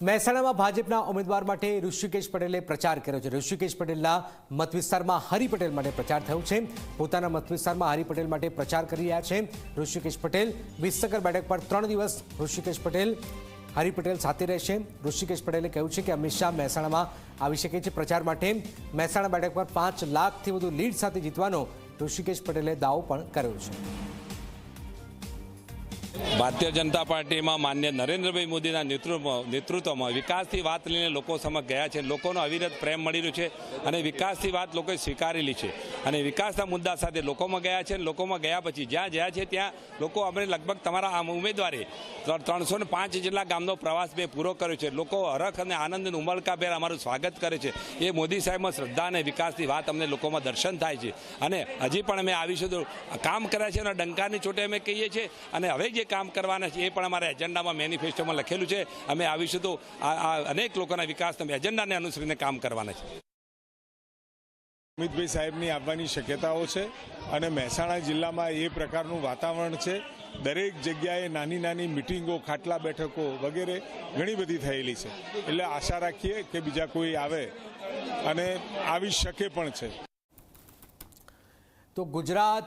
મહેસાણામાં ભાજપના ઉમેદવાર માટે ઋષિકેશ પટેલે પ્રચાર કર્યો છે. ઋષિકેશ પટેલના મતવિસ્તારમાં હરિ પટેલ માટે પ્રચાર થયો છે. પોતાના મતવિસ્તારમાં હરિ પટેલ માટે પ્રચાર કરી રહ્યા છે. ઋષિકેશ પટેલ વિસનગર બેઠક પર ત્રણ દિવસ ઋષિકેશ પટેલ, હરિ પટેલ સાથે રહેશે. ઋષિકેશ પટેલે કહ્યું છે કે અમિત શાહ મહેસાણામાં આવી શકે છે પ્રચાર માટે. મહેસાણા બેઠક પર પાંચ લાખથી વધુ લીડ સાથે જીતવાનો ઋષિકેશ પટેલે દાવો પણ કર્યો છે. ભારતીય જનતા પાર્ટીમાં માન્ય નરેન્દ્રભાઈ મોદીના નેતૃત્વમાં નેતૃત્વમાં વિકાસથી વાત લઈને લોકો સમક્ષ ગયા છે. લોકોનો અવિરત પ્રેમ મળી રહ્યો છે અને વિકાસથી વાત લોકોએ સ્વીકારેલી છે. અને વિકાસના મુદ્દા સાથે લોકોમાં ગયા છે અને લોકોમાં ગયા પછી જ્યાં જ્યાં છે ત્યાં લોકો અમે લગભગ તમારા આમ ઉમેદવારે ત્રણસો ને પાંચ જેટલા ગામનો પ્રવાસ મેં પૂરો કર્યો છે. લોકો હરખ અને આનંદ અને ઉમળકાભેર અમારું સ્વાગત કરે છે. એ મોદી સાહેબમાં શ્રદ્ધા અને વિકાસની વાત અમને લોકોમાં દર્શન થાય છે. અને હજી પણ અમે આવીશું તો કામ કર્યા છે અને ડંકાની ચોટે અમે કહીએ છીએ. અને હવે જે કામ કરવાના છે એ પણ અમારા એજન્ડામાં મેનિફેસ્ટોમાં લખેલું છે. અમે આવીશું તો આ આ અનેક લોકોના વિકાસના એજન્ડાને અનુસરીને કામ કરવાના છે. અમિતભાઈ સાહેબની આવવાની શક્યતાઓ છે અને મહેસાણા જિલ્લામાં એ પ્રકારનું વાતાવરણ છે. દરેક જગ્યાએ નાની નાની મિટિંગો ખાટલા બેઠકો વગેરે ઘણી બધી થયેલી છે. એટલે આશા રાખીએ કે બીજા કોઈ આવે અને આવી શકે પણ છે. તો ગુજરાત